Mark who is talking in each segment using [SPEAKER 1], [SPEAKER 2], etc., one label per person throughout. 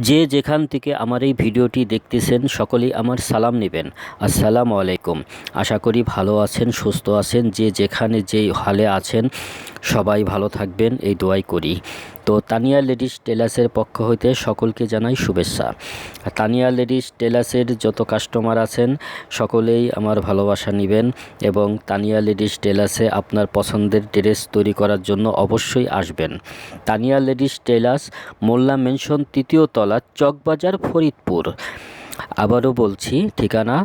[SPEAKER 1] যে যেখান থেকে আমার এই ভিডিওটি দেখতেছেন, সকলেই আমার সালাম নেবেন। আসসালামু আলাইকুম। আশা করি ভালো আছেন, সুস্থ আছেন, যে যেখানে যেই হালে আছেন সবাই ভালো থাকবেন, এই দোয়াই করি। তো তানিয়া লেডিস টেলার্সের পক্ষ হইতে সকলকে জানাই শুভেচ্ছা। তানিয়া লেডিস টেলার্সের যত কাস্টমার আছেন, সকলেই আমার ভালোবাসা নেবেন এবং তানিয়া লেডিস টেলার্সে আপনার পছন্দের ড্রেস তৈরি করার জন্য অবশ্যই আসবেন। Tania ladies tailors, Molla mansion তৃতীয় তলা চকবাজার ফরিদপুর। আবারও বলছি, ঠিকানা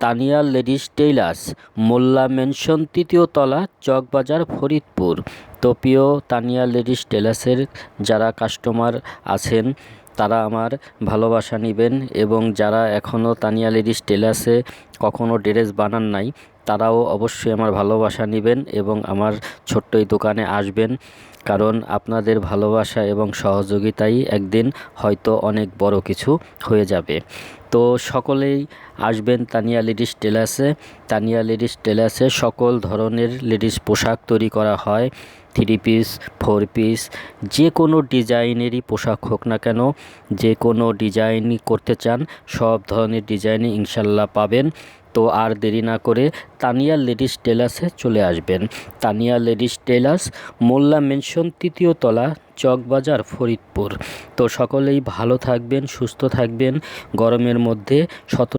[SPEAKER 1] Tania ladies tailors, Molla mansion তৃতীয় তলা, চকবাজার, ফরিদপুর। তো প্রিয় তানিয়া লেডিস টেইলার্সের যারা কাস্টমার আছেন, তারা আমার ভালোবাসা নেবেন এবং যারা এখনও তানিয়া লেডিস টেইলার্সে কখনও ড্রেস বানান নাই তারাও অবশ্যই আমার ভালোবাসা নেবেন এবং আমার ছোট্ট এই দোকানে আসবেন। কারণ আপনাদের ভালোবাসা এবং সহযোগিতাই একদিন হয়তো অনেক বড় কিছু হয়ে যাবে। তো সকলেই আসবেন তানিয়া লেডিস টেলার্সে। তানিয়া লেডিস টেলার্সে সকল ধরনের লেডিস পোশাক তৈরি করা হয়। থ্রি পিস, ফোর পিস, যে কোনো ডিজাইনেরই পোশাক হোক না কেন, যে কোনো ডিজাইনই করতে চান, সব ধরনের ডিজাইনই ইনশাল্লাহ পাবেন। তো আর দেরি না করে তানিয়া লেডিস টেলার্সে চলে আসবেন। Tania ladies tailors, Molla mansion তৃতীয় তলা, চকবাজার, ফরিদপুর। তো সকলেই ভালো থাকবেন, সুস্থ থাকবেন। গরমের মধ্যে সত